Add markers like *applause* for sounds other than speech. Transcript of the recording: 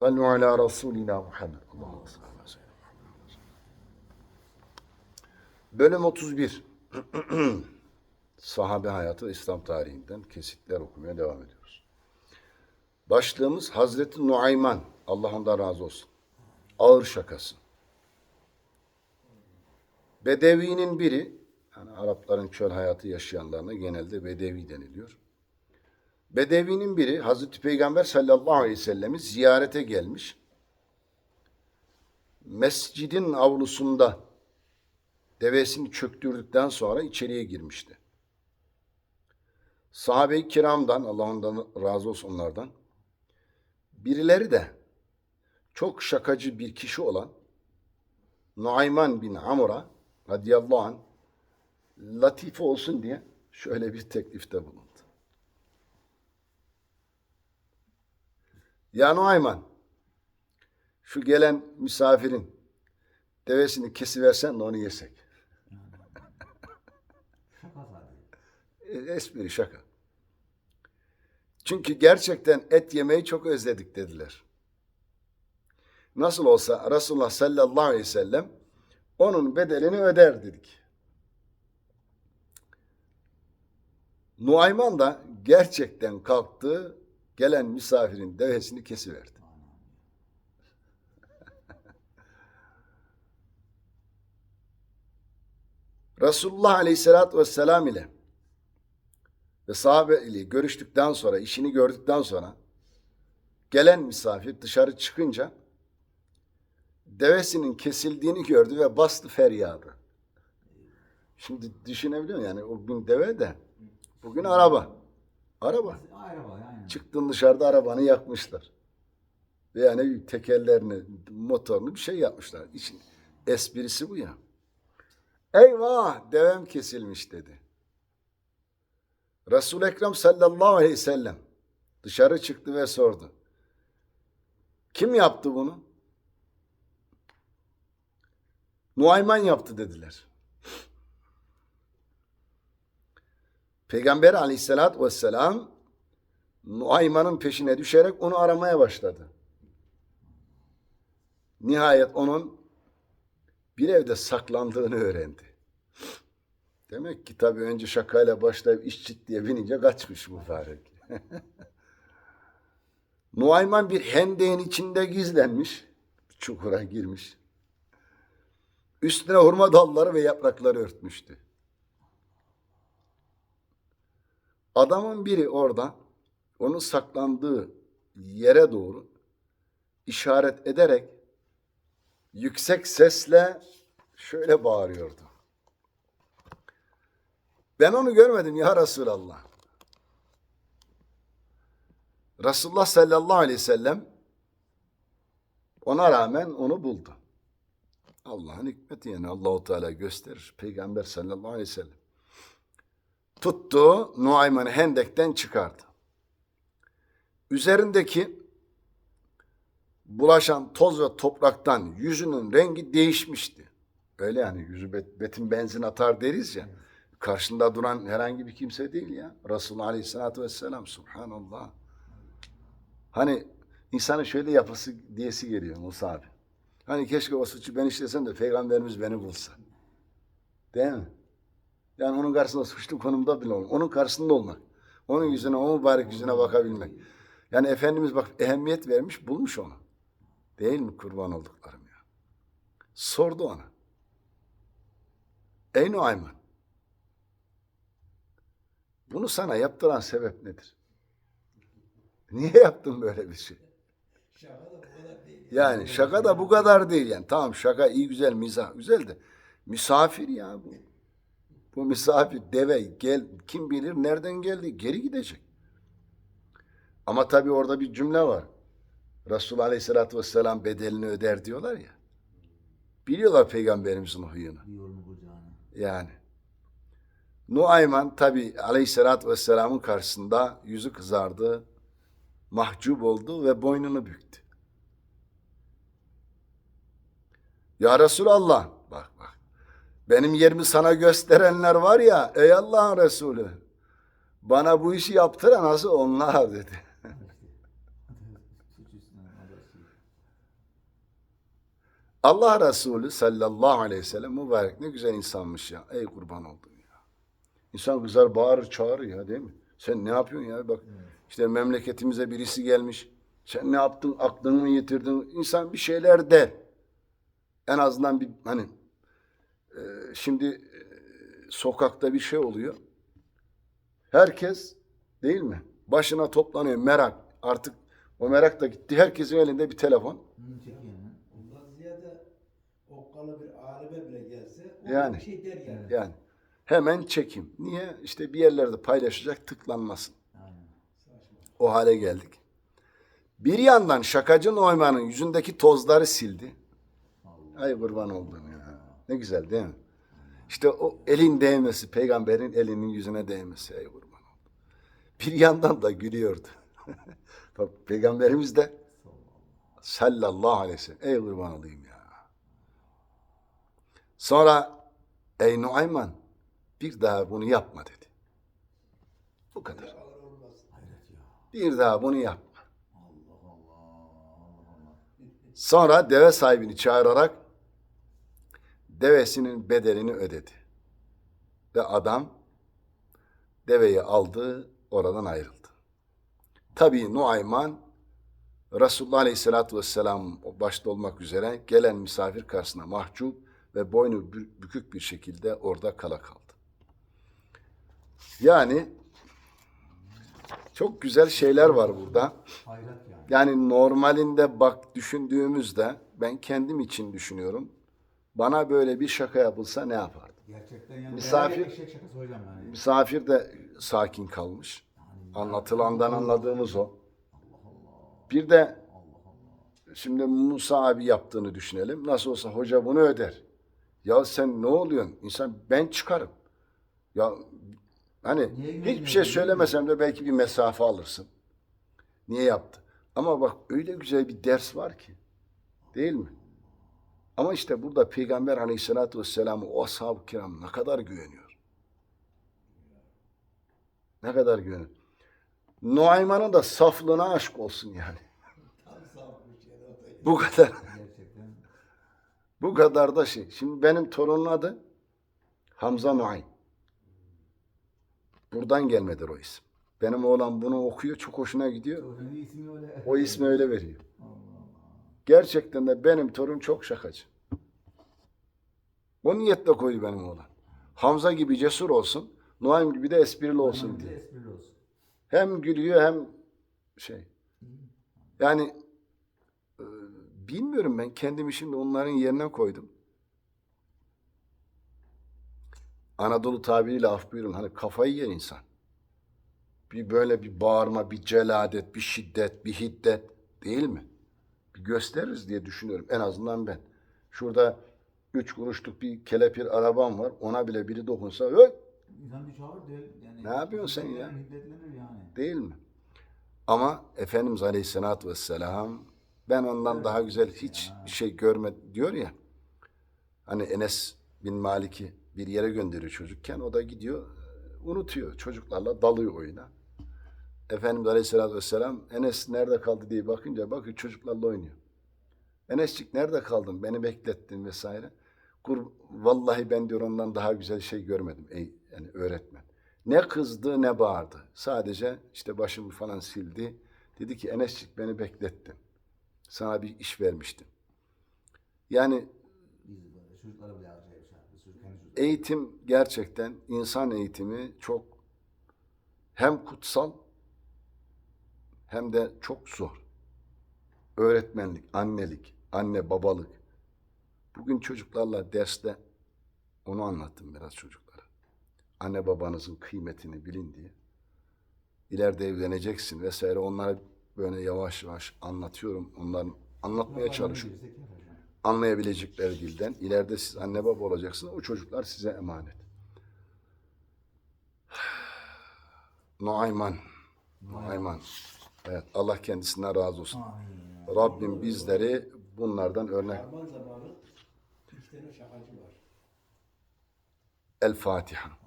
Sallu ala Resulina Muhammed. Muhammed. Bölüm 31. *clears throat* Sahabe hayatı İslam tarihinden kesitler okumaya devam ediyoruz. Başlığımız Hazreti Nuayman. Allah ondan razı olsun. Ağır şakası. Bedevi'nin biri, yani Arapların çöl hayatı yaşayanlarına genelde Bedevi deniliyor. Bedevi'nin biri Hazreti Peygamber sallallahu aleyhi ve sellem'i ziyarete gelmiş. Mescidin avlusunda devesini çöktürdükten sonra içeriye girmişti. Sahabe-i kiramdan, Allah ondan razı olsun onlardan, birileri de çok şakacı bir kişi olan Nuayman bin Amr'a radıyallahu anh latife olsun diye şöyle bir teklifte bulundu. Ya Nuayman, şu gelen misafirin devesini kesiversen de onu yesek. *laughs* Espri şaka. Çünkü gerçekten et yemeyi çok özledik dediler. Nasıl olsa Resulullah sallallahu aleyhi ve sellem onun bedelini öder dedik. Nuayman da gerçekten kalktı, gelen misafirin devesini kesiverdi. *laughs* Resulullah aleyhissalatü vesselam ile ve sahabe ile görüştükten sonra, işini gördükten sonra gelen misafir dışarı çıkınca devesinin kesildiğini gördü ve bastı feryadı. Şimdi düşünebiliyor musun? Yani o gün deve de bugün araba. Araba. Araba yani. Çıktın dışarıda arabanı yakmışlar. Yani tekerlerini, motorunu bir şey yapmışlar. İşin esprisi bu ya. Eyvah devem kesilmiş dedi. resul Ekrem sallallahu aleyhi ve sellem dışarı çıktı ve sordu. Kim yaptı bunu? Nuayman yaptı dediler. Peygamber aleyhissalatü vesselam Nuayman'ın peşine düşerek onu aramaya başladı. Nihayet onun bir evde saklandığını öğrendi. Demek ki tabii önce şakayla başlayıp iş ciddiye binince kaçmış mübarek. *laughs* Nuayman bir hendeğin içinde gizlenmiş. Çukura girmiş. Üstüne hurma dalları ve yaprakları örtmüştü. Adamın biri orada onun saklandığı yere doğru işaret ederek yüksek sesle şöyle bağırıyordu. Ben onu görmedim ya Resulallah. Resulullah sallallahu aleyhi ve sellem ona rağmen onu buldu. Allah'ın hikmeti yani Allahu Teala gösterir. Peygamber sallallahu aleyhi ve sellem tuttu Nuayman'ı hendekten çıkardı. Üzerindeki bulaşan toz ve topraktan yüzünün rengi değişmişti. Öyle yani yüzü bet, betin benzin atar deriz ya. Karşında duran herhangi bir kimse değil ya. Resulullah Aleyhisselatü Vesselam Subhanallah. Hani insanın şöyle yapısı diyesi geliyor Musa abi. Hani keşke o suçu ben işlesem de peygamberimiz beni bulsa. Değil mi? Yani onun karşısında suçlu konumda bile olmak. Onun karşısında olmak. Onun yüzüne, o mübarek yüzüne bakabilmek. Yani Efendimiz bak ehemmiyet vermiş, bulmuş onu. Değil mi kurban olduklarım ya? Sordu ona. Ey Nuayman. Bunu sana yaptıran sebep nedir? Niye yaptın böyle bir şey? Şaka da bu kadar değil. Yani şaka da bu kadar değil yani. Tamam şaka iyi güzel mizah güzel de misafir ya bu. Bu misafir deve gel kim bilir nereden geldi geri gidecek. Ama tabii orada bir cümle var. Resul Aleyhisselatü Vesselam bedelini öder diyorlar ya. Biliyorlar peygamberimizin huyunu. Yani. Nuayman tabi aleyhissalatü vesselamın karşısında yüzü kızardı, mahcup oldu ve boynunu büktü. Ya Resulallah, bak bak, benim yerimi sana gösterenler var ya, ey Allah'ın Resulü, bana bu işi yaptıran nasıl onlar dedi. Allah Resulü sallallahu aleyhi ve sellem mübarek ne güzel insanmış ya. Ey kurban oldum ya. İnsan kızar bağırır çağırır ya değil mi? Sen ne yapıyorsun ya? Bak işte memleketimize birisi gelmiş. Sen ne yaptın? Aklını mı yitirdin? İnsan bir şeyler der. En azından bir hani e, şimdi e, sokakta bir şey oluyor. Herkes değil mi? Başına toplanıyor merak. Artık o merak da gitti. Herkesin elinde bir telefon. Yani. bir şey der yani. Yani hemen çekim. Niye? İşte bir yerlerde paylaşacak tıklanmasın. Aynen. O hale geldik. Bir yandan şakacı Neumann'ın yüzündeki tozları sildi. Ay kurban oldum ya. Ne güzel değil mi? İşte o elin değmesi, peygamberin elinin yüzüne değmesi. Ey kurban oldum. Bir yandan da gülüyordu. *laughs* Bak peygamberimiz de sallallahu aleyhi ve sellem. Ey kurban olayım. Sonra ey Nuayman bir daha bunu yapma dedi. Bu kadar. Bir daha bunu yapma. Sonra deve sahibini çağırarak devesinin bedelini ödedi. Ve adam deveyi aldı, oradan ayrıldı. Tabii Nuayman Resulullah Aleyhisselatü Vesselam başta olmak üzere gelen misafir karşısına mahcup ve boynu bü- bükük bir şekilde orada kala kaldı. Yani çok güzel şeyler var burada. Yani. Yani normalinde bak düşündüğümüzde ben kendim için düşünüyorum. Bana böyle bir şaka yapılsa ne yapardım? Gerçekten yani. Misafir- şakası hocam yani. Misafir de sakin kalmış. Anlatılandan anladığımız o. Bir de şimdi Musa abi yaptığını düşünelim. Nasıl olsa hoca bunu öder. Ya sen ne oluyorsun? İnsan ben çıkarım. Ya hani Niye hiçbir şey söylemesem de belki bir mesafe alırsın. Niye yaptı? Ama bak öyle güzel bir ders var ki. Değil mi? Ama işte burada Peygamber aleyhissalatü vesselam'ı o ashab-ı kiram ne kadar güveniyor. Ne kadar güveniyor. Nuayman'ın da saflığına aşk olsun yani. Da. Bu kadar. Bu kadar da şey. Şimdi benim torunun adı Hamza Nuaym. Buradan gelmedir o isim. Benim oğlan bunu okuyor, çok hoşuna gidiyor. O ismi öyle veriyor. Gerçekten de benim torun çok şakacı. O niyetle koydu benim oğlan. Hamza gibi cesur olsun, Nuaym gibi de esprili olsun diye. Hem gülüyor hem şey. Yani bilmiyorum ben kendimi şimdi onların yerine koydum. Anadolu tabiriyle af buyurun hani kafayı yer insan. Bir böyle bir bağırma, bir celadet, bir şiddet, bir hiddet değil mi? Bir gösteririz diye düşünüyorum en azından ben. Şurada üç kuruşluk bir kelepir arabam var. Ona bile biri dokunsa değil. Yani, Ne yapıyorsun sen ya? Yani. Değil mi? Ama Efendimiz Aleyhisselatü Vesselam ben ondan daha güzel hiç şey görmedim diyor ya. Hani Enes bin Malik'i bir yere gönderiyor çocukken. O da gidiyor unutuyor. Çocuklarla dalıyor oyuna. Efendimiz Aleyhisselatü Vesselam Enes nerede kaldı diye bakınca bakıyor çocuklarla oynuyor. Enescik nerede kaldın? Beni beklettin vesaire. Kur, vallahi ben diyor ondan daha güzel şey görmedim ey yani öğretmen. Ne kızdı ne bağırdı. Sadece işte başımı falan sildi. Dedi ki Enescik beni beklettin. Sana bir iş vermiştim. Yani eğitim gerçekten insan eğitimi çok hem kutsal hem de çok zor. Öğretmenlik, annelik, anne babalık. Bugün çocuklarla derste onu anlattım biraz çocuklara. Anne babanızın kıymetini bilin diye. İleride evleneceksin vesaire onlara böyle yavaş yavaş anlatıyorum. Onların anlatmaya çalışıyorum yapacağız. anlayabilecekleri dilden. İleride siz anne baba olacaksınız. O çocuklar size emanet. *sighs* Nuayman. Nuayman. Evet Allah kendisinden razı olsun. Amin. Rabbim bizleri bunlardan örnek. El Fatiha.